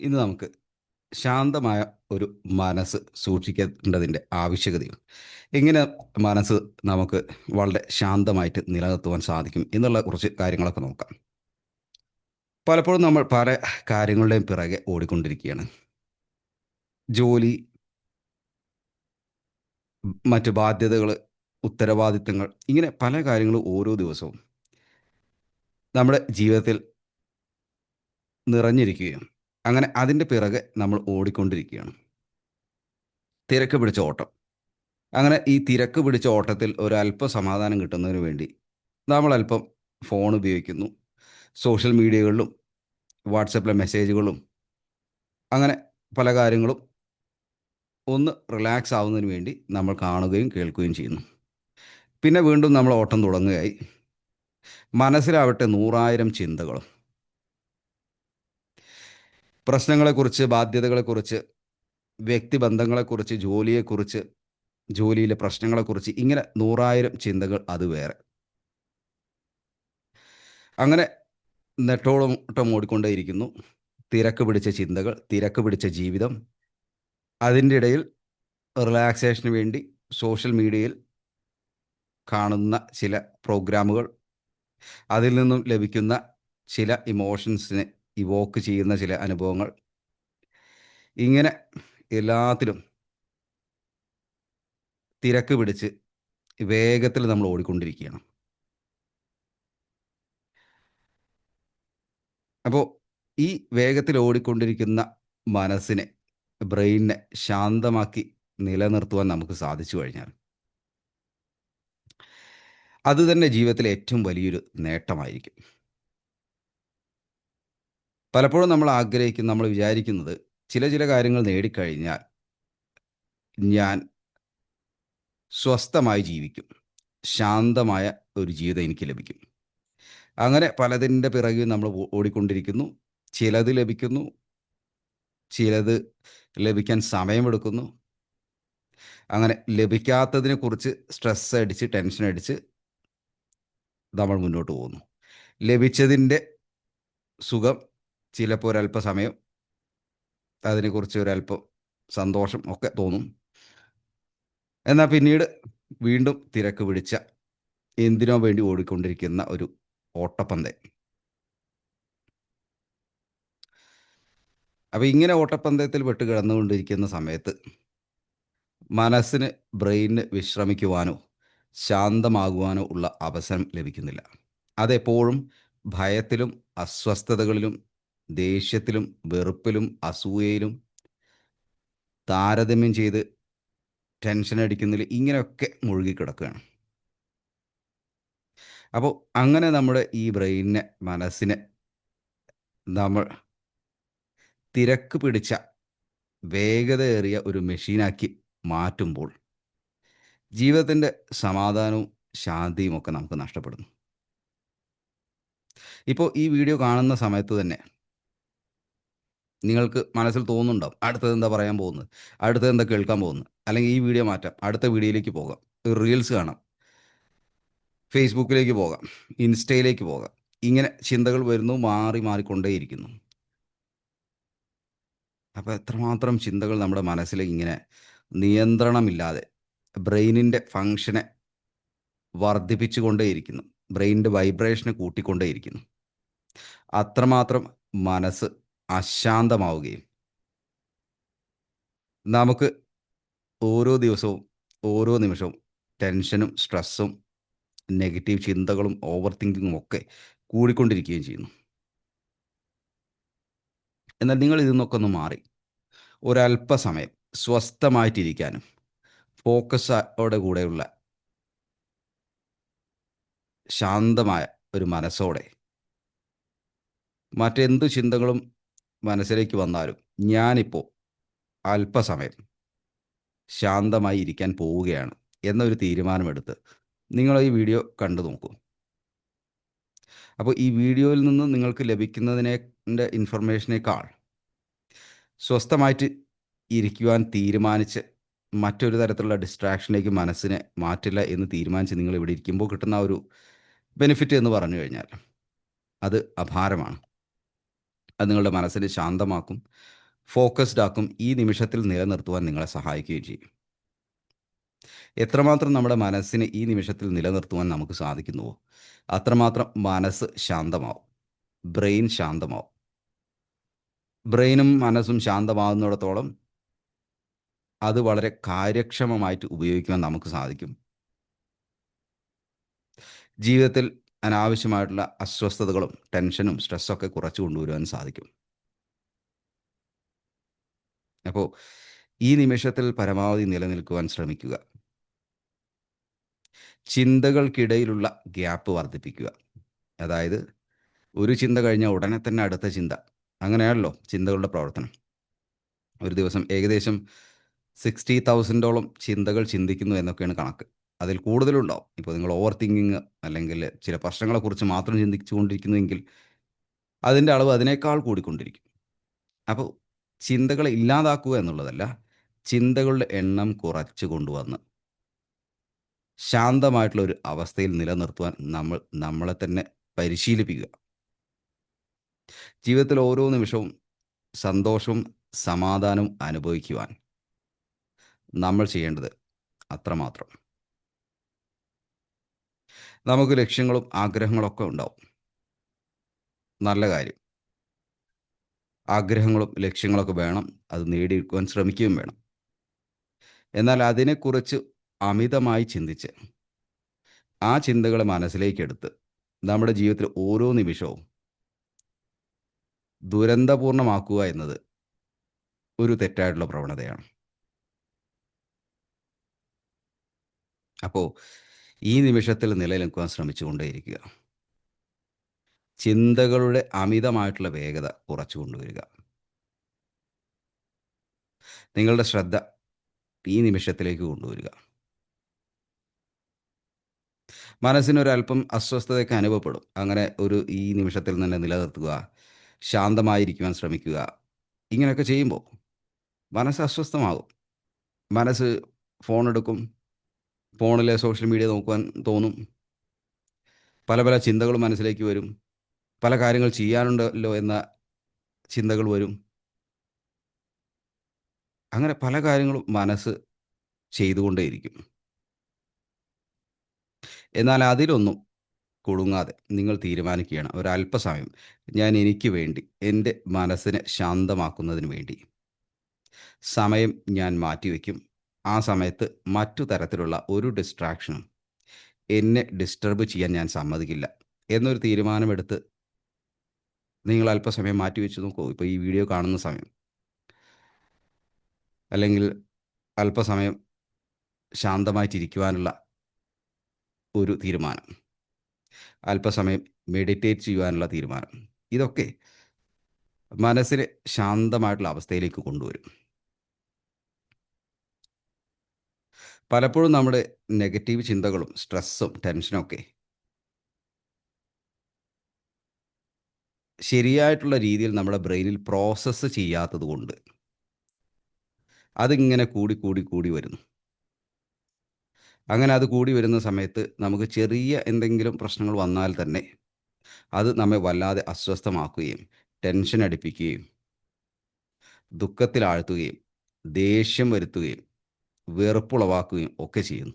ഇന്ന് നമുക്ക് ശാന്തമായ ഒരു മനസ്സ് സൂക്ഷിക്കേണ്ടതിന്റെ ആവശ്യകതയും എങ്ങനെ മനസ്സ് നമുക്ക് വളരെ ശാന്തമായിട്ട് നിലനിർത്തുവാൻ സാധിക്കും എന്നുള്ള കുറച്ച് കാര്യങ്ങളൊക്കെ നോക്കാം. പലപ്പോഴും നമ്മൾ പല കാര്യങ്ങളുടെയും പിറകെ ഓടിക്കൊണ്ടിരിക്കുകയാണ്. ജോലി മറ്റ് ബാധ്യതകൾ ഉത്തരവാദിത്തങ്ങൾ ഇങ്ങനെ പല കാര്യങ്ങളും ഓരോ ദിവസവും നമ്മുടെ ജീവിതത്തിൽ നിറഞ്ഞിരിക്കുകയും അങ്ങനെ അതിന്റെ പിറകെ നമ്മൾ ഓടിക്കൊണ്ടിരിക്കുകയാണ്. തിരക്ക് പിടിച്ച ഓട്ടം. അങ്ങനെ ഈ തിരക്ക് പിടിച്ച ഓട്ടത്തിൽ ഒരല്പം സമാധാനം കിട്ടുന്നതിന് വേണ്ടി നമ്മൾ അല്പം ഫോൺ ഉപയോഗിക്കുന്നു. സോഷ്യൽ മീഡിയകളിലും വാട്സപ്പിലെ മെസ്സേജുകളും അങ്ങനെ പല കാര്യങ്ങളും ഒന്ന് റിലാക്സ് ആവുന്നതിന് വേണ്ടി നമ്മൾ കാണുകയും കേൾക്കുകയും ചെയ്യുന്നു. പിന്നെ വീണ്ടും നമ്മൾ ഓട്ടം തുടങ്ങുകയായി. മനസ്സിലാവട്ടെ നൂറായിരം ചിന്തകളും. പ്രശ്നങ്ങളെക്കുറിച്ച് ബാധ്യതകളെക്കുറിച്ച് വ്യക്തിബന്ധങ്ങളെക്കുറിച്ച് ജോലിയെക്കുറിച്ച് ജോലിയിലെ പ്രശ്നങ്ങളെക്കുറിച്ച് ഇങ്ങനെ നൂറായിരം ചിന്തകൾ അത് വേറെ. അങ്ങനെ നെട്ടോളോട്ടം ഓടിക്കൊണ്ടേയിരിക്കുന്നു. തിരക്ക് പിടിച്ച ചിന്തകൾ തിരക്ക് പിടിച്ച ജീവിതം. അതിന്റെ ഇടയിൽ റിലാക്സേഷന് വേണ്ടി സോഷ്യൽ മീഡിയയിൽ കാണുന്ന ചില പ്രോഗ്രാമുകൾ. അതിൽ നിന്നും ലഭിക്കുന്ന ചില ഇമോഷൻസിനെ ഇവോക്ക് ചെയ്യുന്ന ചില അനുഭവങ്ങൾ. ഇങ്ങനെ എല്ലാത്തിലും തിരക്ക് പിടിച്ച് വേഗത്തിൽ നമ്മൾ ഓടിക്കൊണ്ടിരിക്കുകയാണ്. അപ്പോൾ ഈ വേഗത്തിൽ ഓടിക്കൊണ്ടിരിക്കുന്ന മനസ്സിനെ ബ്രെയിനിനെ ശാന്തമാക്കി നിലനിർത്തുവാൻ നമുക്ക് സാധിച്ചു കഴിഞ്ഞാൽ അതുതന്നെ ജീവിതത്തിലെ ഏറ്റവും വലിയൊരു നേട്ടമായിരിക്കും. പലപ്പോഴും നമ്മൾ ആഗ്രഹിക്കുന്ന നമ്മൾ വിചാരിക്കുന്നത് ചില ചില കാര്യങ്ങൾ നേടിക്കഴിഞ്ഞാൽ ഞാൻ സ്വസ്ഥമായി ജീവിക്കും. ശാന്തമായ ഒരു ജീവിതം എനിക്ക് ലഭിക്കും. അങ്ങനെ പലതിന്റെ പിറകിൽ നമ്മൾ ഓടിക്കൊണ്ടിരിക്കുന്നു. ചിലത് ലഭിക്കുന്നു. ചിലത് ലഭിക്കാൻ സമയമെടുക്കുന്നു. അങ്ങനെ ലഭിക്കാത്തതിനെ കുറിച്ച് സ്ട്രെസ് അടിച്ച് ടെൻഷൻ അടിച്ച് നമ്മൾ മുന്നോട്ട് പോകുന്നു. ലഭിച്ചതിന്റെ സുഖം ചിലപ്പോൾ ഒരല്പസമയം അതിനെക്കുറിച്ച് ഒരല്പം സന്തോഷം ഒക്കെ തോന്നും. എന്നാൽ പിന്നീട് വീണ്ടും തിരക്ക് പിടിച്ച എന്തിനോ വേണ്ടി ഓടിക്കൊണ്ടിരിക്കുന്ന ഒരു ഓട്ടപ്പന്തയം അപ്പോൾ ഇങ്ങനെ ഓട്ടപ്പന്തയത്തിൽ പെട്ട് കിടന്നുകൊണ്ടിരിക്കുന്ന സമയത്ത് മനസ്സിന് ബ്രെയിനിന് വിശ്രമിക്കുവാനോ ശാന്തമാകുവാനോ ഉള്ള അവസരം ലഭിക്കുന്നില്ല. അതെപ്പോഴും ഭയത്തിലും അസ്വസ്ഥതകളിലും ദേഷ്യത്തിലും വെറുപ്പിലും അസൂയയിലും താരതമ്യം ചെയ്ത് ടെൻഷൻ അടിക്കുന്നതിൽ ഇങ്ങനെയൊക്കെ മുഴുകിക്കിടക്കുകയാണ് അപ്പോൾ അങ്ങനെ നമ്മുടെ ഈ ബ്രെയിനിനെ മനസ്സിനെ നമ്മൾ തിരക്ക് പിടിച്ച വേഗതയേറിയ ഒരു മെഷീനാക്കി മാറ്റുമ്പോൾ ജീവിതത്തിന്റെ സമാധാനവും ശാന്തിയും ഒക്കെ നമുക്ക് നഷ്ടപ്പെടുന്നു. ഇപ്പോൾ ഈ വീഡിയോ കാണുന്ന സമയത്ത് തന്നെ നിങ്ങൾക്ക് മനസ്സിൽ തോന്നുന്നുണ്ടാവും. അടുത്തത് എന്താ പറയാൻ പോകുന്നത്? അടുത്തത് എന്താ കേൾക്കാൻ പോകുന്നത്? അല്ലെങ്കിൽ ഈ വീഡിയോ മാറ്റാം. അടുത്ത വീഡിയോയിലേക്ക് പോകാം. റീൽസ് കാണാം. ഫേസ്ബുക്കിലേക്ക് പോകാം. ഇൻസ്റ്റയിലേക്ക് പോകാം. ഇങ്ങനെ ചിന്തകൾ വരുന്നു മാറി മാറിക്കൊണ്ടേയിരിക്കുന്നു. അപ്പോൾ എത്രമാത്രം ചിന്തകൾ നമ്മുടെ മനസ്സിൽ ഇങ്ങനെ നിയന്ത്രണമില്ലാതെ ബ്രെയിനിന്റെ ഫങ്ഷനെ വർദ്ധിപ്പിച്ചുകൊണ്ടേയിരിക്കുന്നു. ബ്രെയിനിന്റെ വൈബ്രേഷനെ കൂട്ടിക്കൊണ്ടേയിരിക്കുന്നു. അത്രമാത്രം മനസ്സ് അശാന്തമാവുകയും. നമുക്ക് ഓരോ ദിവസവും ഓരോ നിമിഷവും ടെൻഷനും സ്ട്രെസ്സും നെഗറ്റീവ് ചിന്തകളും ഓവർ തിങ്കിങ്ങും ഒക്കെ കൂടിക്കൊണ്ടിരിക്കുകയും ചെയ്യുന്നു. എന്നാൽ നിങ്ങൾ ഇതിൽ നിന്നൊക്കെ ഒന്ന് മാറി. ഒരല്പസമയം സ്വസ്ഥമായിട്ടിരിക്കാനും ഫോക്കസോടെ കൂടെയുള്ള ശാന്തമായ ഒരു മനസ്സോടെ മറ്റെന്തു ചിന്തകളും മനസ്സിലേക്ക് വന്നാലും ഞാനിപ്പോൾ അല്പസമയം ശാന്തമായി ഇരിക്കാൻ പോവുകയാണ് എന്നൊരു തീരുമാനമെടുത്ത് നിങ്ങൾ ഈ വീഡിയോ കണ്ടു നോക്കൂ. അപ്പോൾ ഈ വീഡിയോയിൽ നിന്ന് നിങ്ങൾക്ക് ലഭിക്കുന്നതിനെ ഇൻഫർമേഷനേക്കാൾ സ്വസ്ഥമായിട്ട് ഇരിക്കുവാൻ തീരുമാനിച്ച് മറ്റൊരു തരത്തിലുള്ള ഡിസ്ട്രാക്ഷനിലേക്ക് മനസ്സിനെ മാറ്റില്ല എന്ന് തീരുമാനിച്ച് നിങ്ങൾ ഇവിടെ ഇരിക്കുമ്പോൾ കിട്ടുന്ന ഒരു ബെനിഫിറ്റ് എന്ന് പറഞ്ഞു കഴിഞ്ഞാൽ അത് അപാരമാണ്. അത് നിങ്ങളുടെ മനസ്സിനെ ശാന്തമാക്കും ഫോക്കസ്ഡ് ആക്കും ഈ നിമിഷത്തിൽ നിലനിർത്തുവാൻ നിങ്ങളെ സഹായിക്കുകയും ചെയ്യും. എത്രമാത്രം നമ്മുടെ മനസ്സിനെ ഈ നിമിഷത്തിൽ നിലനിർത്തുവാൻ നമുക്ക് സാധിക്കുന്നുവോ? അത്രമാത്രം മനസ്സ് ശാന്തമാവും. ബ്രെയിൻ ശാന്തമാവും. ബ്രെയിനും മനസ്സും ശാന്തമാകുന്നിടത്തോളം അത് വളരെ കാര്യക്ഷമമായിട്ട് ഉപയോഗിക്കുവാൻ നമുക്ക് സാധിക്കും. ജീവിതത്തിൽ അനാവശ്യമായിട്ടുള്ള അസ്വസ്ഥതകളും ടെൻഷനും സ്ട്രെസ്സൊക്കെ കുറച്ച് കൊണ്ടുവരുവാൻ സാധിക്കും. അപ്പോൾ ഈ നിമിഷത്തിൽ പരമാവധി നിലനിൽക്കുവാൻ ശ്രമിക്കുക. ചിന്തകൾക്കിടയിലുള്ള ഗ്യാപ്പ് വർദ്ധിപ്പിക്കുക. അതായത് ഒരു ചിന്ത കഴിഞ്ഞാൽ ഉടനെ തന്നെ അടുത്ത ചിന്ത. അങ്ങനെയാണല്ലോ ചിന്തകളുടെ പ്രവർത്തനം. ഒരു ദിവസം ഏകദേശം സിക്സ്റ്റി തൗസൻഡോളം ചിന്തകൾ ചിന്തിക്കുന്നു എന്നൊക്കെയാണ് കണക്ക്. അതിൽ കൂടുതലുണ്ടാവും. ഇപ്പോൾ നിങ്ങൾ ഓവർ തിങ്കിങ് അല്ലെങ്കിൽ ചില പ്രശ്നങ്ങളെക്കുറിച്ച് മാത്രം ചിന്തിച്ചുകൊണ്ടിരിക്കുന്നുവെങ്കിൽ അതിന്റെ അളവ് അതിനേക്കാൾ കൂടിക്കൊണ്ടിരിക്കും. അപ്പോൾ ചിന്തകളെ ഇല്ലാതാക്കുക എന്നുള്ളതല്ല ചിന്തകളുടെ എണ്ണം കുറച്ചു കൊണ്ടുവന്ന് ശാന്തമായിട്ടുള്ള ഒരു അവസ്ഥയിൽ നിലനിർത്തുവാൻ നമ്മൾ നമ്മളെ തന്നെ പരിശീലിപ്പിക്കുക. ജീവിതത്തിൽ ഓരോ നിമിഷവും സന്തോഷവും സമാധാനവും അനുഭവിക്കുവാൻ നമ്മൾ ചെയ്യേണ്ടത് അത്രമാത്രം. നമുക്ക് ലക്ഷ്യങ്ങളും ആഗ്രഹങ്ങളൊക്കെ ഉണ്ടാവും. നല്ല കാര്യം. ആഗ്രഹങ്ങളും ലക്ഷ്യങ്ങളൊക്കെ വേണം. അത് നേടിയെടുക്കുവാൻ ശ്രമിക്കുകയും വേണം. എന്നാൽ അതിനെക്കുറിച്ച് അമിതമായി ചിന്തിച്ച് ആ ചിന്തകളെ മനസ്സിലേക്കെടുത്ത് നമ്മുടെ ജീവിതത്തിൽ ഓരോ നിമിഷവും ദുരന്തപൂർണമാക്കുക എന്നത് ഒരു തെറ്റായിട്ടുള്ള പ്രവണതയാണ്. അപ്പോൾ ഈ നിമിഷത്തിൽ നിലനിൽക്കുവാൻ ശ്രമിച്ചുകൊണ്ടേയിരിക്കുക. ചിന്തകളുടെ അമിതമായിട്ടുള്ള വേഗത കുറച്ചു കൊണ്ടുവരിക. നിങ്ങളുടെ ശ്രദ്ധ ഈ നിമിഷത്തിലേക്ക് കൊണ്ടുവരിക. മനസ്സിനൊരല്പം അസ്വസ്ഥതയൊക്കെ അനുഭവപ്പെടും. അങ്ങനെ ഒരു ഈ നിമിഷത്തിൽ തന്നെ നിലനിർത്തുക ശാന്തമായിരിക്കുവാൻ ശ്രമിക്കുക ഇങ്ങനെയൊക്കെ ചെയ്യുമ്പോൾ മനസ്സ് അസ്വസ്ഥമാകും. മനസ്സ് ഫോൺ എടുക്കും ഫോണിലെ സോഷ്യൽ മീഡിയ നോക്കുവാൻ തോന്നും. പല പല ചിന്തകൾ മനസ്സിലേക്ക് വരും. പല കാര്യങ്ങൾ ചെയ്യാനുണ്ടല്ലോ എന്ന ചിന്തകൾ വരും. അങ്ങനെ പല കാര്യങ്ങളും മനസ്സ് ചെയ്തുകൊണ്ടേയിരിക്കും. എന്നാൽ അതിലൊന്നും കുടുങ്ങാതെ നിങ്ങൾ തീരുമാനിക്കുകയാണ്. ഒരല്പസമയം ഞാൻ എനിക്ക് വേണ്ടി എന്റെ മനസ്സിനെ ശാന്തമാക്കുന്നതിന് വേണ്ടി. സമയം ഞാൻ മാറ്റിവെക്കും. ആ സമയത്ത് മറ്റു തരത്തിലുള്ള ഒരു ഡിസ്ട്രാക്ഷനും എന്നെ ഡിസ്റ്റർബ് ചെയ്യാൻ ഞാൻ സമ്മതിക്കില്ല എന്നൊരു തീരുമാനമെടുത്ത് നിങ്ങൾ അല്പസമയം മാറ്റിവെച്ച് നോക്കൂ. ഇപ്പോൾ ഈ വീഡിയോ കാണുന്ന സമയം. അല്ലെങ്കിൽ അല്പസമയം ശാന്തമായിട്ടിരിക്കുവാനുള്ള ഒരു തീരുമാനം. അല്പസമയം മെഡിറ്റേറ്റ് ചെയ്യുവാനുള്ള തീരുമാനം. ഇതൊക്കെ മനസ്സിനെ ശാന്തമായിട്ടുള്ള അവസ്ഥയിലേക്ക് കൊണ്ടുവരും. പലപ്പോഴും നമ്മുടെ നെഗറ്റീവ് ചിന്തകളും സ്ട്രെസ്സും ടെൻഷനും ഒക്കെ ശരിയായിട്ടുള്ള രീതിയിൽ നമ്മുടെ ബ്രെയിനിൽ പ്രോസസ്സ് ചെയ്യാത്തത് കൊണ്ട് അതിങ്ങനെ കൂടി കൂടി കൂടി വരുന്നു. അങ്ങനെ അത് കൂടി വരുന്ന സമയത്ത് നമുക്ക് ചെറിയ എന്തെങ്കിലും പ്രശ്നങ്ങൾ വന്നാൽ തന്നെ അത് നമ്മെ വല്ലാതെ അസ്വസ്ഥമാക്കുകയും ടെൻഷൻ അടിപ്പിക്കുകയും ദുഃഖത്തിലാഴ്ത്തുകയും ദേഷ്യം വരുത്തുകയും വെറുപ്പുളവാക്കുകയും ഒക്കെ ചെയ്യുന്നു.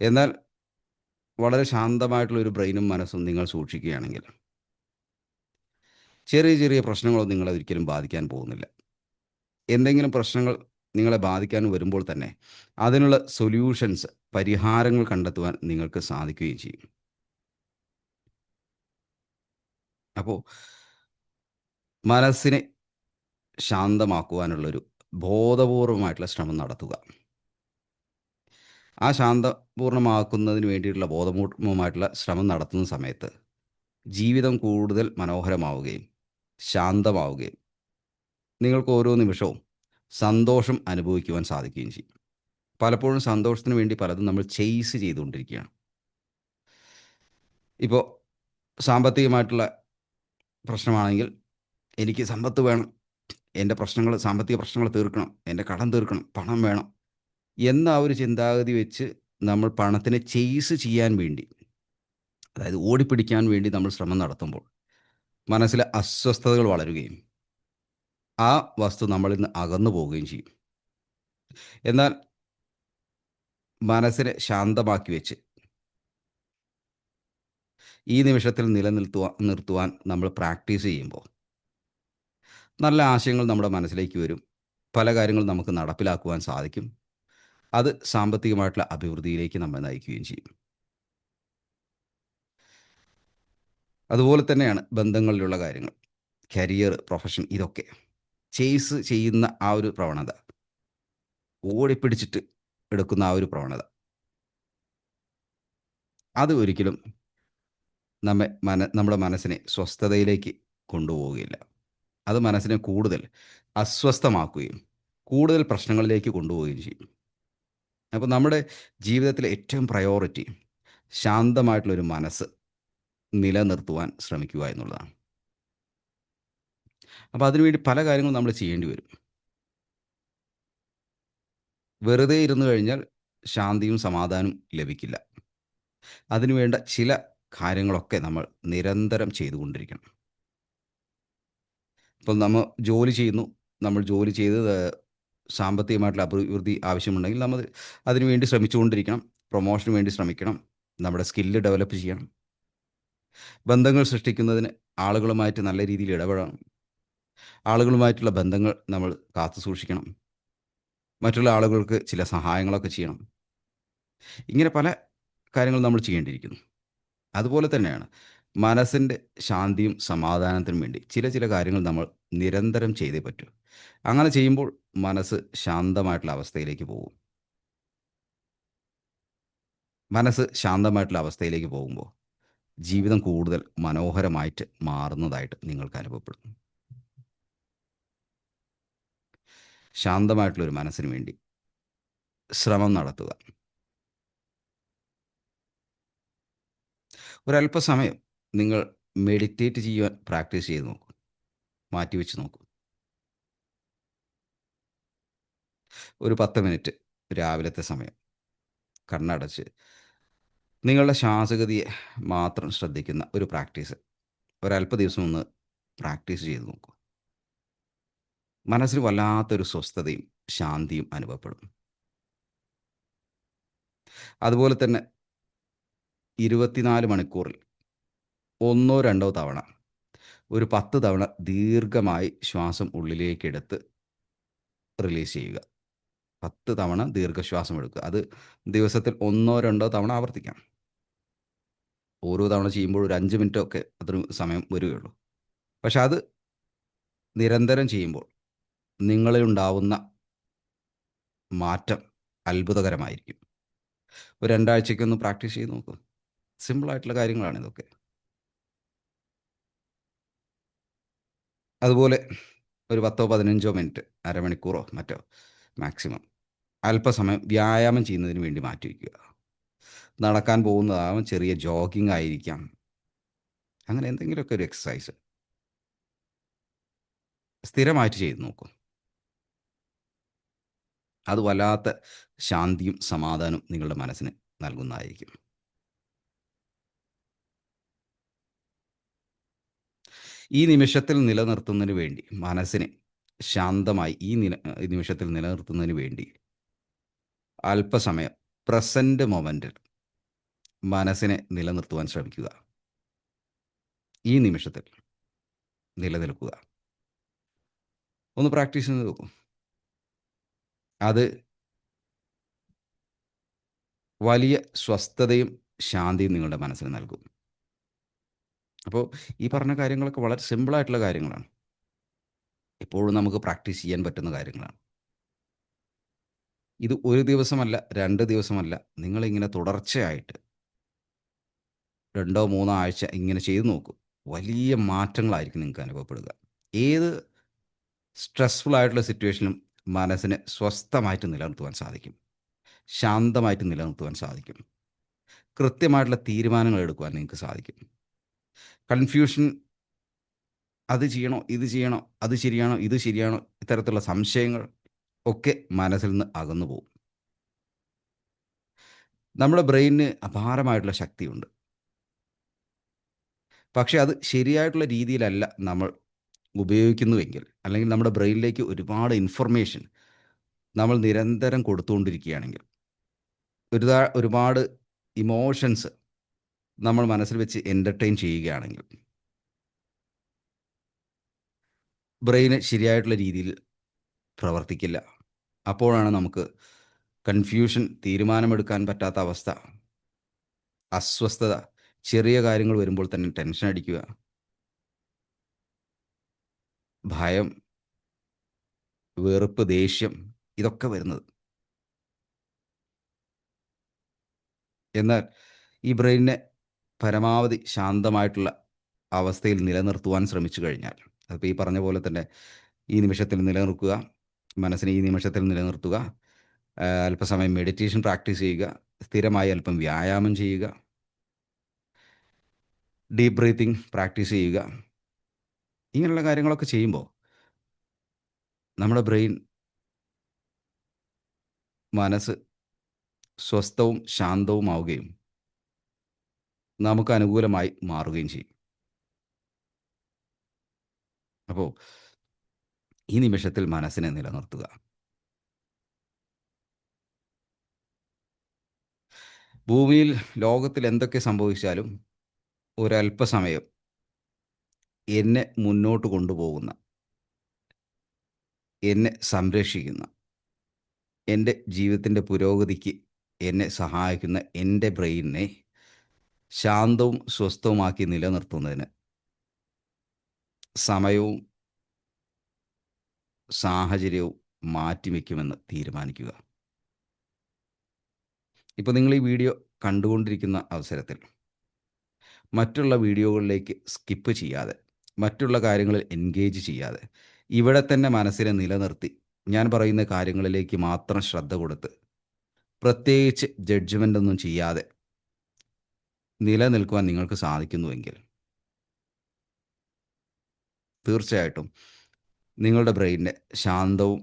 എന്നാൽ വളരെ ശാന്തമായിട്ടുള്ള ഒരു ബ്രെയിനും മനസ്സും നിങ്ങൾ സൂക്ഷിക്കുകയാണെങ്കിൽ ചെറിയ ചെറിയ പ്രശ്നങ്ങളൊന്നും നിങ്ങളെ ഒരിക്കലും ബാധിക്കാൻ പോകുന്നില്ല. എന്തെങ്കിലും പ്രശ്നങ്ങൾ നിങ്ങളെ ബാധിക്കാൻ വരുമ്പോൾ തന്നെ അതിനുള്ള സൊല്യൂഷൻസ് പരിഹാരങ്ങൾ കണ്ടെത്തുവാൻ നിങ്ങൾക്ക് സാധിക്കുകയും ചെയ്യും. അപ്പോൾ മനസ്സിനെ ശാന്തമാക്കുവാനുള്ളൊരു ബോധപൂർവമായിട്ടുള്ള ശ്രമം നടത്തുക. ആ ശാന്തപൂർണമാക്കുന്നതിന് വേണ്ടിയിട്ടുള്ള ബോധപൂർവമായിട്ടുള്ള ശ്രമം നടത്തുന്ന സമയത്ത് ജീവിതം കൂടുതൽ മനോഹരമാവുകയും ശാന്തമാവുകയും നിങ്ങൾക്ക് ഓരോ നിമിഷവും സന്തോഷം അനുഭവിക്കുവാൻ സാധിക്കുകയും ചെയ്യും. പലപ്പോഴും സന്തോഷത്തിന് വേണ്ടി പലതും നമ്മൾ ചെയ്സ് ചെയ്തുകൊണ്ടിരിക്കുകയാണ്. ഇപ്പോൾ സാമ്പത്തികമായിട്ടുള്ള പ്രശ്നമാണെങ്കിൽ എനിക്ക് സമ്പത്ത് വേണം എന്റെ പ്രശ്നങ്ങൾ സാമ്പത്തിക പ്രശ്നങ്ങൾ തീർക്കണം എന്റെ കടം തീർക്കണം പണം വേണം എന്ന ആ ഒരു ചിന്താഗതി വെച്ച് നമ്മൾ പണത്തിനെ ചെയ്സ് ചെയ്യാൻ വേണ്ടി അതായത് ഓടിപ്പിടിക്കാൻ വേണ്ടി നമ്മൾ ശ്രമം നടത്തുമ്പോൾ മനസ്സിലെ അസ്വസ്ഥതകൾ വളരുകയും ആ വസ്തു നമ്മളിൽ നിന്ന് അകന്നു പോവുകയും ചെയ്യും. എന്നാൽ മനസ്സിനെ ശാന്തമാക്കി വെച്ച് ഈ നിമിഷത്തിൽ നിലനിർത്തുവാൻ നിർത്തുവാൻ നമ്മൾ പ്രാക്ടീസ് ചെയ്യുമ്പോൾ നല്ല ആശയങ്ങൾ നമ്മുടെ മനസ്സിലേക്ക് വരും. പല കാര്യങ്ങളും നമുക്ക് നടപ്പിലാക്കുവാൻ സാധിക്കും. അത് സാമ്പത്തികമായിട്ടുള്ള അഭിവൃദ്ധിയിലേക്ക് നമ്മെ നയിക്കുകയും ചെയ്യും. അതുപോലെ തന്നെയാണ് ബന്ധങ്ങളിലുള്ള കാര്യങ്ങൾ. കരിയർ പ്രൊഫഷൻ ഇതൊക്കെ. ചേസ് ചെയ്യുന്ന ആ ഒരു പ്രവണത. ഓടിപ്പിടിച്ചിട്ട് എടുക്കുന്ന ആ ഒരു പ്രവണത. അത് ഒരിക്കലും നമ്മെ മന നമ്മുടെ മനസ്സിനെ സ്വസ്ഥതയിലേക്ക് കൊണ്ടുപോവുകയില്ല. അത് മനസ്സിനെ കൂടുതൽ അസ്വസ്ഥമാക്കുകയും കൂടുതൽ പ്രശ്നങ്ങളിലേക്ക് കൊണ്ടുപോവുകയും ചെയ്യും. അപ്പോൾ നമ്മുടെ ജീവിതത്തിലെ ഏറ്റവും പ്രയോറിറ്റി ശാന്തമായിട്ടുള്ളൊരു മനസ്സ് നിലനിർത്തുവാൻ ശ്രമിക്കുക എന്നുള്ളതാണ്. അപ്പോൾ അതിനുവേണ്ടി പല കാര്യങ്ങളും നമ്മൾ ചെയ്യേണ്ടി വരും. വെറുതെ ഇരുന്നു കഴിഞ്ഞാൽ ശാന്തിയും സമാധാനവും ലഭിക്കില്ല. അതിനുവേണ്ട ചില കാര്യങ്ങളൊക്കെ നമ്മൾ നിരന്തരം ചെയ്തുകൊണ്ടിരിക്കണം. ഇപ്പം നമ്മൾ ജോലി ചെയ്യുന്നു. നമ്മൾ ജോലി ചെയ്ത് സാമ്പത്തികമായിട്ടുള്ള അഭിവൃദ്ധി ആവശ്യമുണ്ടെങ്കിൽ നമ്മൾ അതിനുവേണ്ടി ശ്രമിച്ചുകൊണ്ടിരിക്കണം. പ്രൊമോഷന് വേണ്ടി ശ്രമിക്കണം. നമ്മുടെ സ്കില്ല് ഡെവലപ്പ് ചെയ്യണം. ബന്ധങ്ങൾ സൃഷ്ടിക്കുന്നതിന് ആളുകളുമായിട്ട് നല്ല രീതിയിൽ ഇടപെടണം ആളുകളുമായിട്ടുള്ള ബന്ധങ്ങൾ നമ്മൾ കാത്തു സൂക്ഷിക്കണം. മറ്റുള്ള ആളുകൾക്ക് ചില സഹായങ്ങളൊക്കെ ചെയ്യണം. ഇങ്ങനെ പല കാര്യങ്ങൾ നമ്മൾ ചെയ്യേണ്ടിയിരിക്കുന്നു. അതുപോലെ തന്നെയാണ് മനസ്സിന്റെ ശാന്തിയും സമാധാനത്തിനും വേണ്ടി ചില ചില കാര്യങ്ങൾ നമ്മൾ നിരന്തരം ചെയ്തേ പറ്റൂ. അങ്ങനെ ചെയ്യുമ്പോൾ മനസ്സ് ശാന്തമായിട്ടുള്ള അവസ്ഥയിലേക്ക് പോകും. മനസ്സ് ശാന്തമായിട്ടുള്ള അവസ്ഥയിലേക്ക് പോകുമ്പോൾ ജീവിതം കൂടുതൽ മനോഹരമായിട്ട് മാറുന്നതായിട്ട് നിങ്ങൾക്ക് അനുഭവപ്പെടും. ശാന്തമായിട്ടുള്ള ഒരു മനസ്സിന് വേണ്ടി ശ്രമം നടത്തുക. ഒരല്പസമയം നിങ്ങൾ മെഡിറ്റേറ്റ് ചെയ്യുവാൻ പ്രാക്ടീസ് ചെയ്ത് നോക്കൂ. മാറ്റിവെച്ച് നോക്കൂ. ഒരു പത്ത് മിനിറ്റ് രാവിലത്തെ സമയം. കണ്ണടച്ച്. നിങ്ങളുടെ ശ്വാസഗതിയെ മാത്രം ശ്രദ്ധിക്കുന്ന ഒരു പ്രാക്ടീസ് ഒരല്പ ദിവസം ഒന്ന് പ്രാക്ടീസ് ചെയ്ത് നോക്കൂ. മനസ്സിൽ വല്ലാത്തൊരു സ്വസ്ഥതയും ശാന്തിയും അനുഭവപ്പെടും. അതുപോലെ തന്നെ ഇരുപത്തിനാല് മണിക്കൂറിൽ ഒന്നോ രണ്ടോ തവണ ഒരു പത്ത് തവണ ദീർഘമായി ശ്വാസം ഉള്ളിലേക്ക് എടുത്ത് റിലീസ് ചെയ്യുക. പത്ത് തവണ ദീർഘശ്വാസം എടുക്കുക. അത് ദിവസത്തിൽ ഒന്നോ രണ്ടോ തവണ ആവർത്തിക്കാം. ഓരോ തവണ ചെയ്യുമ്പോൾ ഒരു അഞ്ച് മിനിറ്റ് ഒക്കെ അത്ര സമയം വരികയുള്ളൂ. പക്ഷെ അത് നിരന്തരം ചെയ്യുമ്പോൾ നിങ്ങളിലുണ്ടാവുന്ന മാറ്റം അത്ഭുതകരമായിരിക്കും. ഒരു രണ്ടാഴ്ചയ്ക്കൊന്ന് പ്രാക്ടീസ് ചെയ്ത് നോക്കും. സിമ്പിളായിട്ടുള്ള കാര്യങ്ങളാണ് ഇതൊക്കെ. അതുപോലെ ഒരു പത്തോ പതിനഞ്ചോ മിനിറ്റ് അരമണിക്കൂറോ മറ്റോ മാക്സിമം. അല്പസമയം വ്യായാമം ചെയ്യുന്നതിന് വേണ്ടി മാറ്റി വയ്ക്കുക. നടക്കാൻ പോകുന്നതാവാം ചെറിയ ജോഗിങ് ആയിരിക്കാം. അങ്ങനെ എന്തെങ്കിലുമൊക്കെ ഒരു എക്സസൈസ്. സ്ഥിരമായിട്ട് ചെയ്ത് നോക്കൂ. അത് വല്ലാത്ത ശാന്തിയും സമാധാനവും നിങ്ങളുടെ മനസ്സിന് നൽകുന്നതായിരിക്കും. ഈ നിമിഷത്തിൽ നിലനിർത്തുന്നതിന് വേണ്ടി മനസ്സിനെ ശാന്തമായി ഈ നില നിമിഷത്തിൽ നിലനിർത്തുന്നതിന് വേണ്ടി അല്പസമയം പ്രസന്റ് മൊമെന്റിൽ മനസ്സിനെ നിലനിർത്തുവാൻ ശ്രമിക്കുക. ഈ നിമിഷത്തിൽ നിലനിൽക്കുക. ഒന്ന് പ്രാക്ടീസ് ചെയ്ത് നോക്കൂ. അത് വലിയ സ്വസ്ഥതയും ശാന്തിയും നിങ്ങളുടെ മനസ്സിന് നൽകും. അപ്പോൾ ഈ പറഞ്ഞ കാര്യങ്ങളൊക്കെ വളരെ സിമ്പിളായിട്ടുള്ള കാര്യങ്ങളാണ്. എപ്പോഴും നമുക്ക് പ്രാക്ടീസ് ചെയ്യാൻ പറ്റുന്ന കാര്യങ്ങളാണ്. ഇത് ഒരു ദിവസമല്ല രണ്ട് ദിവസമല്ല. നിങ്ങളിങ്ങനെ തുടർച്ചയായിട്ട് രണ്ടോ മൂന്നോ ആഴ്ച ഇങ്ങനെ ചെയ്തു നോക്കും. വലിയ മാറ്റങ്ങളായിരിക്കും നിങ്ങൾക്ക് അനുഭവപ്പെടുക. ഏത് സ്ട്രെസ്ഫുൾ ആയിട്ടുള്ള സിറ്റുവേഷനും മനസ്സിനെ സ്വസ്ഥമായിട്ട് നിലനിർത്തുവാൻ സാധിക്കും. ശാന്തമായിട്ട് നിലനിർത്തുവാൻ സാധിക്കും. കൃത്യമായിട്ടുള്ള തീരുമാനങ്ങൾ എടുക്കുവാൻ നിങ്ങൾക്ക് സാധിക്കും. കൺഫ്യൂഷൻ അത് ചെയ്യണോ ഇത് ചെയ്യണോ അത് ശരിയാണോ ഇത് ശരിയാണോ ഇത്തരത്തിലുള്ള സംശയങ്ങൾ ഒക്കെ മനസ്സിൽ നിന്ന് അകന്നു പോകും. നമ്മുടെ ബ്രെയിനിന് അപാരമായിട്ടുള്ള ശക്തിയുണ്ട്. പക്ഷെ അത് ശരിയായിട്ടുള്ള രീതിയിലല്ല നമ്മൾ ഉപയോഗിക്കുന്നുവെങ്കിൽ അല്ലെങ്കിൽ നമ്മുടെ ബ്രെയിനിലേക്ക് ഒരുപാട് ഇൻഫർമേഷൻ നമ്മൾ നിരന്തരം കൊടുത്തുകൊണ്ടിരിക്കുകയാണെങ്കിൽ ഒരുപാട് ഇമോഷൻസ് നമ്മൾ മനസ്സിൽ വെച്ച് എന്റർടൈൻ ചെയ്യുകയാണെങ്കിൽ ബ്രെയിന് ശരിയായിട്ടുള്ള രീതിയിൽ പ്രവർത്തിക്കില്ല. അപ്പോഴാണ് നമുക്ക് കൺഫ്യൂഷൻ തീരുമാനമെടുക്കാൻ പറ്റാത്ത അവസ്ഥ അസ്വസ്ഥത ചെറിയ കാര്യങ്ങൾ വരുമ്പോൾ തന്നെ ടെൻഷൻ അടിക്കുക ഭയം വെറുപ്പ് ദേഷ്യം ഇതൊക്കെ വരുന്നത്. എന്നാൽ ഈ ബ്രെയിനിനെ പരമാവധി ശാന്തമായിട്ടുള്ള അവസ്ഥയിൽ നിലനിർത്തുവാൻ ശ്രമിച്ചു കഴിഞ്ഞാൽ അതിപ്പോൾ ഈ പറഞ്ഞ പോലെ തന്നെ ഈ നിമിഷത്തിൽ നിലനിർത്തുക മനസ്സിനെ ഈ നിമിഷത്തിൽ നിലനിർത്തുക അല്പസമയം മെഡിറ്റേഷൻ പ്രാക്ടീസ് ചെയ്യുക സ്ഥിരമായി അല്പം വ്യായാമം ചെയ്യുക ഡീപ്പ് ബ്രീത്തിങ് പ്രാക്ടീസ് ചെയ്യുക ഇങ്ങനെയുള്ള കാര്യങ്ങളൊക്കെ ചെയ്യുമ്പോൾ നമ്മുടെ ബ്രെയിൻ മനസ്സ് സ്വസ്ഥവും ശാന്തവുമാവുകയും നമുക്ക് അനുകൂലമായി മാറുകയും ചെയ്യും. അപ്പോൾ ഈ നിമിഷത്തിൽ മനസ്സിനെ നിലനിർത്തുക. ഭൂമിയിൽ ലോകത്തിൽ എന്തൊക്കെ സംഭവിച്ചാലും ഒരല്പസമയം എന്നെ മുന്നോട്ട് കൊണ്ടുപോകുന്ന എന്നെ സംരക്ഷിക്കുന്ന എന്റെ ജീവിതത്തിന്റെ പുരോഗതിക്ക് എന്നെ സഹായിക്കുന്ന എന്റെ ബ്രെയിനിനെ ശാന്തവും സ്വസ്ഥവുമാക്കി നിലനിർത്തുന്നതിന് സമയവും സാഹചര്യവും മാറ്റിവെക്കുമെന്ന് തീരുമാനിക്കുക. ഇപ്പോൾ നിങ്ങൾ ഈ വീഡിയോ കണ്ടുകൊണ്ടിരിക്കുന്ന അവസരത്തിൽ മറ്റുള്ള വീഡിയോകളിലേക്ക് സ്കിപ്പ് ചെയ്യാതെ മറ്റുള്ള കാര്യങ്ങളിൽ എൻഗേജ് ചെയ്യാതെ ഇവിടെ തന്നെ മനസ്സിനെ നിലനിർത്തി ഞാൻ പറയുന്ന കാര്യങ്ങളിലേക്ക് മാത്രം ശ്രദ്ധ കൊടുത്ത് പ്രത്യേകിച്ച് ജഡ്ജ്മെന്റ് ഒന്നും ചെയ്യാതെ നിലനിൽക്കുവാൻ നിങ്ങൾക്ക് സാധിക്കുന്നുവെങ്കിൽ തീർച്ചയായിട്ടും നിങ്ങളുടെ ബ്രെയിനിനെ ശാന്തവും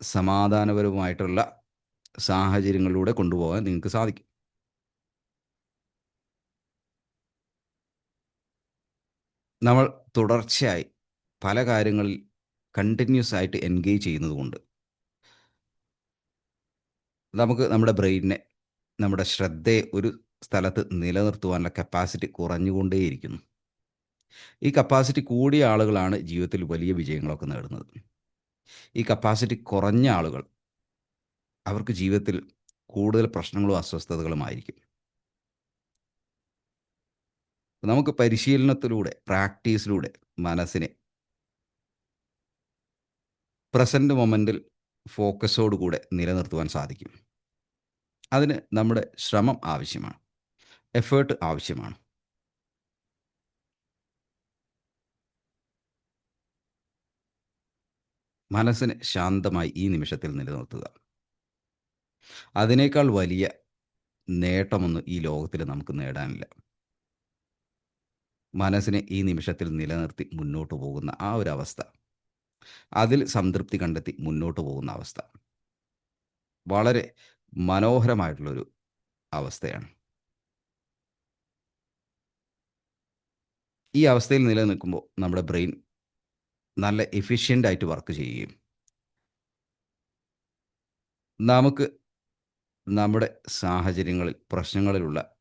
സമാധാനപരവുമായിട്ടുള്ള സാഹചര്യങ്ങളിലൂടെ കൊണ്ടുപോകാൻ നിങ്ങൾക്ക് സാധിക്കും. നമ്മൾ തുടർച്ചയായി പല കാര്യങ്ങളിൽ കണ്ടിന്യൂസ് ആയിട്ട് എൻഗേജ് ചെയ്യുന്നത് കൊണ്ട് നമുക്ക് നമ്മുടെ ബ്രെയിനിനെ നമ്മുടെ ശ്രദ്ധയെ ഒരു സ്ഥലത്ത് നിലനിർത്തുവാനുള്ള കപ്പാസിറ്റി കുറഞ്ഞുകൊണ്ടേയിരിക്കുന്നു. ഈ കപ്പാസിറ്റി കൂടിയ ആളുകളാണ് ജീവിതത്തിൽ വലിയ വിജയങ്ങളൊക്കെ നേടുന്നത്. ഈ കപ്പാസിറ്റി കുറഞ്ഞ ആളുകൾ അവർക്ക് ജീവിതത്തിൽ കൂടുതൽ പ്രശ്നങ്ങളും അസ്വസ്ഥതകളുമായിരിക്കും നമുക്ക് പരിശീലനത്തിലൂടെ പ്രാക്ടീസിലൂടെ മനസ്സിനെ പ്രസന്റ് മൊമെന്റിൽ ഫോക്കസോടുകൂടെ നിലനിർത്തുവാൻ സാധിക്കും. അതിന് നമ്മുടെ ശ്രമം ആവശ്യമാണ്. എഫേർട്ട് ആവശ്യമാണ്. മനസ്സിനെ ശാന്തമായി ഈ നിമിഷത്തിൽ നിലനിർത്തുക. അതിനേക്കാൾ വലിയ നേട്ടമൊന്നും ഈ ലോകത്തിൽ നമുക്ക് നേടാനില്ല. മനസ്സിനെ ഈ നിമിഷത്തിൽ നിലനിർത്തി മുന്നോട്ട് പോകുന്ന ആ ഒരു അവസ്ഥ. അതിൽ സംതൃപ്തി കണ്ടെത്തി മുന്നോട്ട് പോകുന്ന അവസ്ഥ. വളരെ മനോഹരമായിട്ടുള്ളൊരു അവസ്ഥയാണ്. ഈ അവസ്ഥയിൽ നിലനിൽക്കുമ്പോൾ നമ്മുടെ ബ്രെയിൻ നല്ല എഫിഷ്യന്റ് ആയിട്ട് വർക്ക് ചെയ്യുകയും നമുക്ക് നമ്മുടെ സാഹചര്യങ്ങളിൽ പ്രശ്നങ്ങളിലുള്ള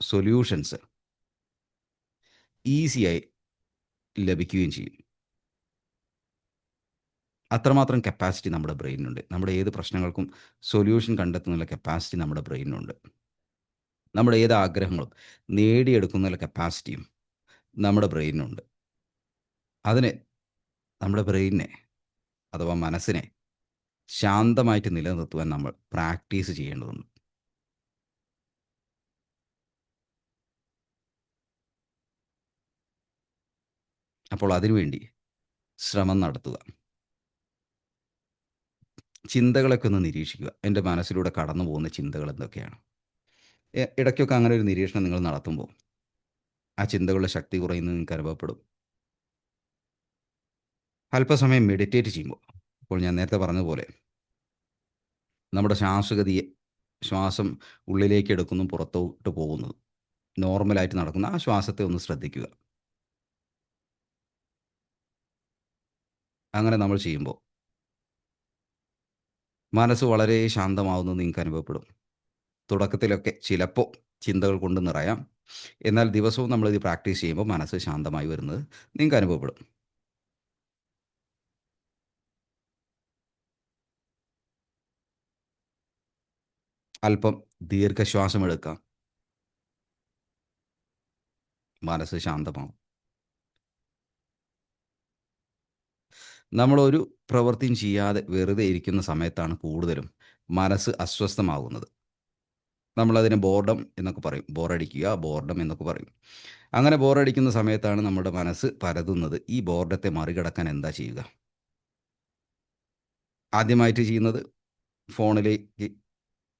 സൊല്യൂഷൻസ് ഈസിയായി ലഭിക്കുകയും ചെയ്യും. അത്രമാത്രം കപ്പാസിറ്റി നമ്മുടെ ബ്രെയിനിനുണ്ട്. നമ്മുടെ ഏത് പ്രശ്നങ്ങൾക്കും സൊല്യൂഷൻ കണ്ടെത്തുന്നുള്ള കപ്പാസിറ്റി നമ്മുടെ ബ്രെയിനിനുണ്ട്. നമ്മുടെ ഏത് ആഗ്രഹങ്ങളും നേടിയെടുക്കുന്ന കപ്പാസിറ്റിയും നമ്മുടെ ബ്രെയിനുണ്ട് അതിനെ നമ്മുടെ ബ്രെയിനിനെ അഥവാ മനസ്സിനെ ശാന്തമായിട്ട് നിലനിർത്തുവാൻ നമ്മൾ പ്രാക്ടീസ് ചെയ്യേണ്ടതുണ്ട്. അപ്പോൾ അതിനുവേണ്ടി ശ്രമം നടത്തുക. ചിന്തകളൊക്കെ ഒന്ന് നിരീക്ഷിക്കുക. എന്റെ മനസ്സിലൂടെ കടന്നു പോകുന്ന ചിന്തകൾ എന്തൊക്കെയാണ്? ഇടയ്ക്കൊക്കെ അങ്ങനെ ഒരു നിരീക്ഷണം നിങ്ങൾ നടത്തുമ്പോൾ ആ ചിന്തകളുടെ ശക്തി കുറയുന്നത് നിങ്ങൾക്ക് അനുഭവപ്പെടും അല്പസമയം മെഡിറ്റേറ്റ് ചെയ്യുമ്പോൾ അപ്പോൾ ഞാൻ നേരത്തെ പറഞ്ഞതുപോലെ നമ്മുടെ ശ്വാസഗതിയെ ശ്വാസം ഉള്ളിലേക്ക് എടുക്കുന്നു പുറത്തോട്ട് പോകുന്നത് നോർമലായിട്ട് നടക്കുന്ന ആ ശ്വാസത്തെ ഒന്ന് ശ്രദ്ധിക്കുക. അങ്ങനെ നമ്മൾ ചെയ്യുമ്പോൾ മനസ്സ് വളരെ ശാന്തമാവുന്നത് നിങ്ങൾക്ക് അനുഭവപ്പെടും. തുടക്കത്തിലൊക്കെ ചിലപ്പോൾ ചിന്തകൾ കൊണ്ട് നിറയാം. എന്നാൽ ദിവസവും നമ്മളിത് പ്രാക്ടീസ് ചെയ്യുമ്പോൾ മനസ്സ് ശാന്തമായി വരുന്നത് നിങ്ങൾക്ക് അനുഭവപ്പെടും. അല്പം ദീർഘശ്വാസം എടുക്കാം. മനസ്സ് ശാന്തമാവും. നമ്മളൊരു പ്രവൃത്തിയും ചെയ്യാതെ വെറുതെ ഇരിക്കുന്ന സമയത്താണ് കൂടുതലും മനസ്സ് അസ്വസ്ഥമാകുന്നത്. നമ്മളതിനെ ബോർഡം എന്നൊക്കെ പറയും. ബോറടിക്കുക, ബോർഡം എന്നൊക്കെ പറയും. അങ്ങനെ ബോറടിക്കുന്ന സമയത്താണ് നമ്മുടെ മനസ്സ് പരതുന്നത്. ഈ ബോർഡത്തെ മറികടക്കാൻ എന്താ ചെയ്യുക? ആദ്യമായിട്ട് ചെയ്യുന്നത് ഫോണിലേക്ക്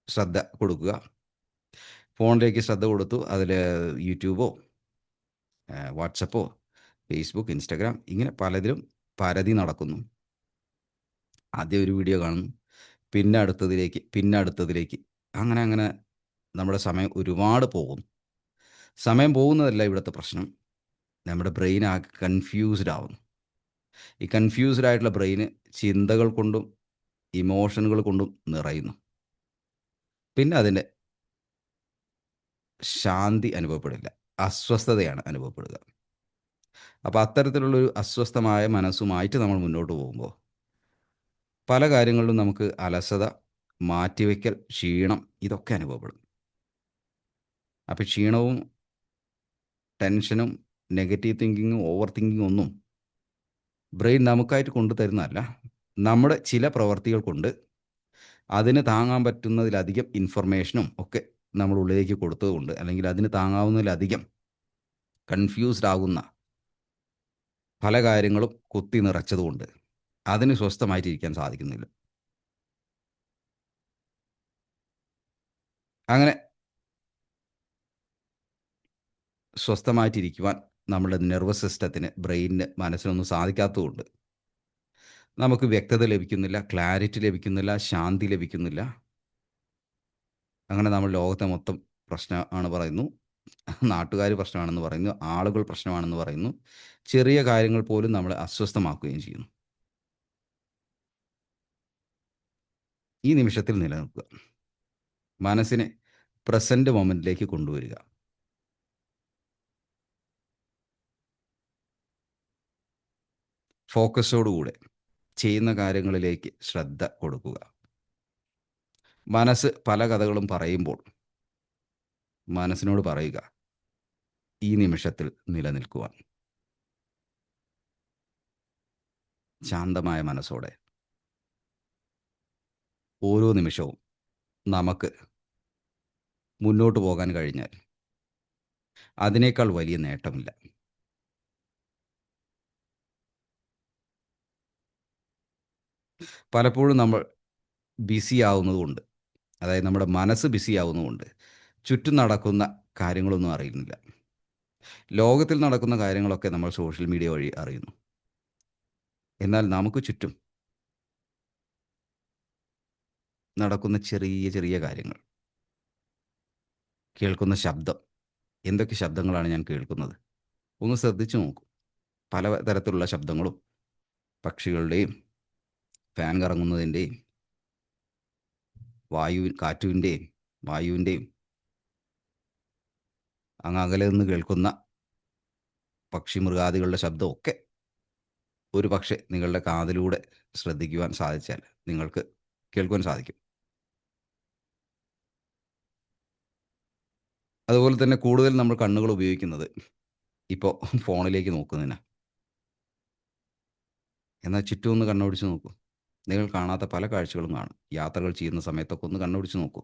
ശ്രദ്ധ കൊടുക്കുക. ഫോണിലേക്ക് ശ്രദ്ധ കൊടുത്തു. അതിൽ യൂട്യൂബോ, വാട്സപ്പോ, ഫേസ്ബുക്ക്, ഇൻസ്റ്റാഗ്രാം ഇങ്ങനെ പലതിലും പരതി നടക്കുന്നു. ആദ്യം ഒരു വീഡിയോ കാണുന്നു. പിന്നെ അടുത്തതിലേക്ക്, പിന്നെ അടുത്തതിലേക്ക്. അങ്ങനെ അങ്ങനെ നമ്മുടെ സമയം ഒരുപാട് പോകും. സമയം പോകുന്നതല്ല ഇവിടുത്തെ പ്രശ്നം. നമ്മുടെ ബ്രെയിൻ ആ കൺഫ്യൂസ്ഡ് ആവുന്നു. ഈ കൺഫ്യൂസ്ഡ് ആയിട്ടുള്ള ബ്രെയിന് ചിന്തകൾ കൊണ്ടും ഇമോഷനുകൾ കൊണ്ടും നിറയുന്നു. പിന്നെ അതിന്റെ ശാന്തി അനുഭവപ്പെടില്ല. അസ്വസ്ഥതയാണ് അനുഭവപ്പെടുക. അപ്പോൾ അത്തരത്തിലുള്ളൊരു അസ്വസ്ഥമായ മനസ്സുമായിട്ട് നമ്മൾ മുന്നോട്ട് പോകുമ്പോൾ പല കാര്യങ്ങളിലും നമുക്ക് അലസത, മാറ്റിവെക്കൽ, ക്ഷീണം ഇതൊക്കെ അനുഭവപ്പെടും. അപ്പോൾ ക്ഷീണവും ടെൻഷനും നെഗറ്റീവ് തിങ്കിങ്ങും ഓവർ തിങ്കിങ്ങും ഒന്നും ബ്രെയിൻ നമുക്കായിട്ട് കൊണ്ടു തരുന്നതല്ല നമ്മുടെ ചില പ്രവർത്തികൾ കൊണ്ട് അതിന് താങ്ങാൻ പറ്റുന്നതിലധികം ഇൻഫർമേഷനും ഒക്കെ നമ്മൾ ഉള്ളിലേക്ക് കൊടുത്തതുകൊണ്ട് അല്ലെങ്കിൽ അതിന് താങ്ങാവുന്നതിലധികം കൺഫ്യൂസ്ഡ് ആകുന്ന പല കാര്യങ്ങളും കുത്തി നിറച്ചതുകൊണ്ട് അതിന് സ്വസ്ഥമായിട്ടിരിക്കാൻ സാധിക്കുന്നില്ല. അങ്ങനെ സ്വസ്ഥമായിട്ടിരിക്കുവാൻ നമ്മുടെ നെർവസ് സിസ്റ്റത്തിന്, ബ്രെയിനിന്, മനസ്സിനൊന്നും സാധിക്കാത്തതുകൊണ്ട് നമുക്ക് വ്യക്തത ലഭിക്കുന്നില്ല, ക്ലാരിറ്റി ലഭിക്കുന്നില്ല, ശാന്തി ലഭിക്കുന്നില്ല. അങ്ങനെ നമ്മൾ ലോകത്തെ മൊത്തം പ്രശ്നമാണ് പറയുന്നു. നാട്ടുകാർ പ്രശ്നമാണെന്ന് പറയുന്നു. ആളുകൾ പ്രശ്നമാണെന്ന് പറയുന്നു. ചെറിയ കാര്യങ്ങൾ പോലും നമ്മൾ അസ്വസ്ഥമാക്കുകയും ചെയ്യുന്നു. ഈ നിമിഷത്തിൽ നിലനിൽക്കുക. മനസ്സിനെ പ്രസന്റ് മൊമെന്റിലേക്ക് കൊണ്ടുവരിക. ഫോക്കസോടുകൂടെ ചെയ്യുന്ന കാര്യങ്ങളിലേക്ക് ശ്രദ്ധ കൊടുക്കുക. മനസ്സ് പല കഥകളും പറയുമ്പോൾ മനസ്സിനോട് പറയുക ഈ നിമിഷത്തിൽ നിലനിൽക്കുവാൻ. ശാന്തമായ മനസ്സോടെ ഓരോ നിമിഷവും നമുക്ക് മുന്നോട്ട് പോകാൻ കഴിഞ്ഞാൽ അതിനേക്കാൾ വലിയ നേട്ടമില്ല. പലപ്പോഴും നമ്മൾ ബിസി ആവുന്നതുകൊണ്ട് അതായത് നമ്മുടെ മനസ്സ് ബിസി ആവുന്നതുകൊണ്ട് ചുറ്റും നടക്കുന്ന കാര്യങ്ങളൊന്നും അറിയുന്നില്ല. ലോകത്തിൽ നടക്കുന്ന കാര്യങ്ങളൊക്കെ നമ്മൾ സോഷ്യൽ മീഡിയ വഴി അറിയുന്നു. എന്നാൽ നമുക്ക് ചുറ്റും നടക്കുന്ന ചെറിയ ചെറിയ കാര്യങ്ങൾ കേൾക്കുന്ന ശബ്ദം എന്തൊക്കെ ശബ്ദങ്ങളാണ് ഞാൻ കേൾക്കുന്നത്? ഒന്ന് ശ്രദ്ധിച്ചു നോക്കൂ. പല തരത്തിലുള്ള ശബ്ദങ്ങളും പക്ഷികളുടെയും ഫാൻ കറങ്ങുന്നതിന്റെയും വായു കാറ്റുവിന്റെയും വായുവിന്റെയും അങ്ങ് അകലെ നിന്ന് കേൾക്കുന്ന പക്ഷി മൃഗാദികളുടെ ശബ്ദമൊക്കെ ഒരു പക്ഷേ നിങ്ങളുടെ കാതിലൂടെ ശ്രദ്ധിക്കുവാൻ സാധിച്ചാൽ നിങ്ങൾക്ക് കേൾക്കുവാൻ സാധിക്കും. അതുപോലെ തന്നെ കൂടുതൽ നമ്മൾ കണ്ണുകൾ ഉപയോഗിക്കുന്നത് ഇപ്പോൾ ഫോണിലേക്ക് നോക്കുന്നതിനാ. എന്നാൽ ചുറ്റും ഒന്ന് കണ്ണോടിച്ച് നോക്കൂ. നിങ്ങൾ കാണാത്ത പല കാഴ്ചകളും കാണും. യാത്രകൾ ചെയ്യുന്ന സമയത്തൊക്കെ ഒന്ന് കണ്ണുപിടിച്ച് നോക്കൂ.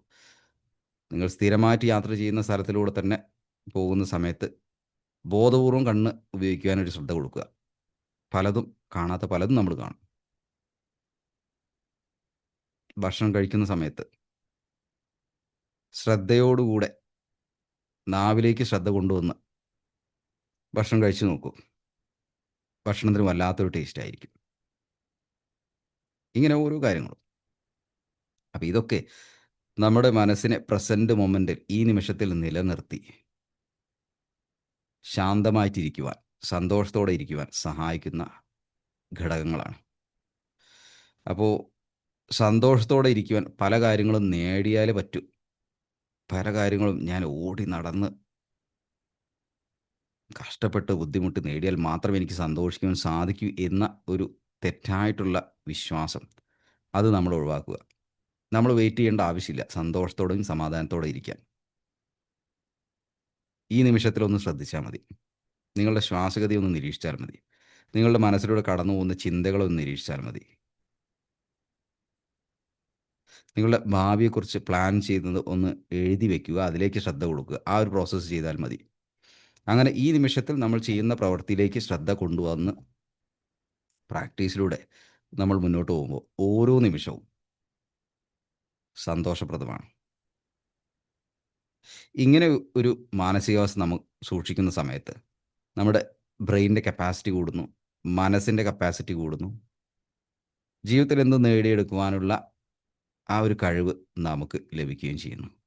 നിങ്ങൾ സ്ഥിരമായിട്ട് യാത്ര ചെയ്യുന്ന സ്ഥലത്തിലൂടെ തന്നെ പോകുന്ന സമയത്ത് ബോധപൂർവം കണ്ണ് ഉപയോഗിക്കുവാനൊരു ശ്രദ്ധ കൊടുക്കുക. പലതും കാണാത്ത പലതും നമ്മൾ കാണും. ഭക്ഷണം കഴിക്കുന്ന സമയത്ത് ശ്രദ്ധയോടുകൂടെ നാവിലേക്ക് ശ്രദ്ധ കൊണ്ടുവന്ന് ഭക്ഷണം കഴിച്ചു നോക്കൂ. ഭക്ഷണത്തിന് വല്ലാത്തൊരു ടേസ്റ്റ് ആയിരിക്കും. ഇങ്ങനെ ഓരോ കാര്യങ്ങളും. അപ്പം ഇതൊക്കെ നമ്മുടെ മനസ്സിനെ പ്രസന്റ് മൊമെന്റിൽ ഈ നിമിഷത്തിൽ നിലനിർത്തി. ശാന്തമായിട്ടിരിക്കുവാൻ സന്തോഷത്തോടെ ഇരിക്കുവാൻ സഹായിക്കുന്ന ഘടകങ്ങളാണ്. അപ്പോൾ സന്തോഷത്തോടെ ഇരിക്കുവാൻ പല കാര്യങ്ങളും നേടിയാലേ പറ്റൂ. പല കാര്യങ്ങളും ഞാൻ ഓടി നടന്ന് കഷ്ടപ്പെട്ട് ബുദ്ധിമുട്ട് നേടിയാൽ മാത്രമേ എനിക്ക് സന്തോഷിക്കുവാൻ സാധിക്കൂ എന്ന ഒരു തെറ്റായിട്ടുള്ള വിശ്വാസം. അത് നമ്മൾ ഒഴിവാക്കുക. നമ്മൾ വെയിറ്റ് ചെയ്യേണ്ട ആവശ്യമില്ല. സന്തോഷത്തോടെയും സമാധാനത്തോടെ ഇരിക്കാൻ. ഈ നിമിഷത്തിലൊന്ന് ശ്രദ്ധിച്ചാൽ മതി. നിങ്ങളുടെ ശ്വാസഗതി ഒന്ന് നിരീക്ഷിച്ചാൽ മതി. നിങ്ങളുടെ മനസ്സിലൂടെ കടന്നു പോകുന്ന ചിന്തകളൊന്ന് നിരീക്ഷിച്ചാൽ മതി. നിങ്ങളുടെ ഭാവിയെക്കുറിച്ച് പ്ലാൻ ചെയ്യുന്നത് ഒന്ന് എഴുതി വെക്കുക. അതിലേക്ക് ശ്രദ്ധ കൊടുക്കുക. ആ ഒരു പ്രോസസ്സ് ചെയ്താൽ മതി. അങ്ങനെ ഈ നിമിഷത്തിൽ നമ്മൾ ചെയ്യുന്ന പ്രവൃത്തിയിലേക്ക് ശ്രദ്ധ കൊണ്ടുവന്ന് പ്രാക്ടീസിലൂടെ നമ്മൾ മുന്നോട്ട് പോകുമ്പോൾ ഓരോ നിമിഷവും സന്തോഷപ്രദമാണ്. ഇങ്ങനെ ഒരു മാനസികാവസ്ഥ നമ്മൾ സൂക്ഷിക്കുന്ന സമയത്ത് നമ്മുടെ ബ്രെയിനിന്റെ കപ്പാസിറ്റി കൂടുന്നു മനസ്സിന്റെ കപ്പാസിറ്റി കൂടുന്നു ജീവിതത്തിൽ എന്ത് നേടിയെടുക്കുവാനുള്ള ആ ഒരു കഴിവ് നമുക്ക് ലഭിക്കുകയും ചെയ്യുന്നു.